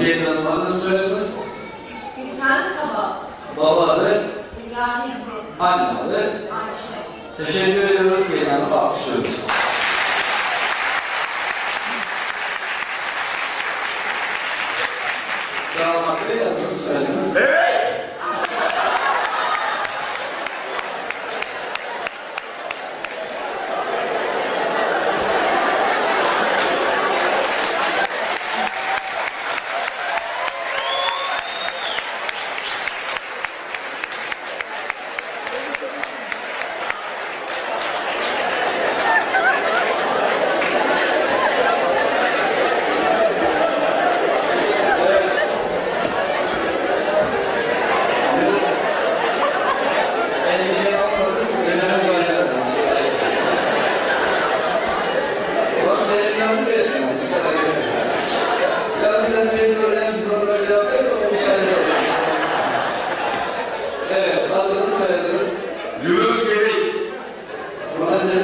Gelin Hanım adını soyadınız. Gülten Kaba, Baba adı, İbrahim, anne adı. Ayşe. Teşekkür ediyoruz Gelin Hanım'ı alkışlıyoruz. Damat Bey adını soyadınız. Endişe Evet, adınız soyadınız. You Yunus Bey.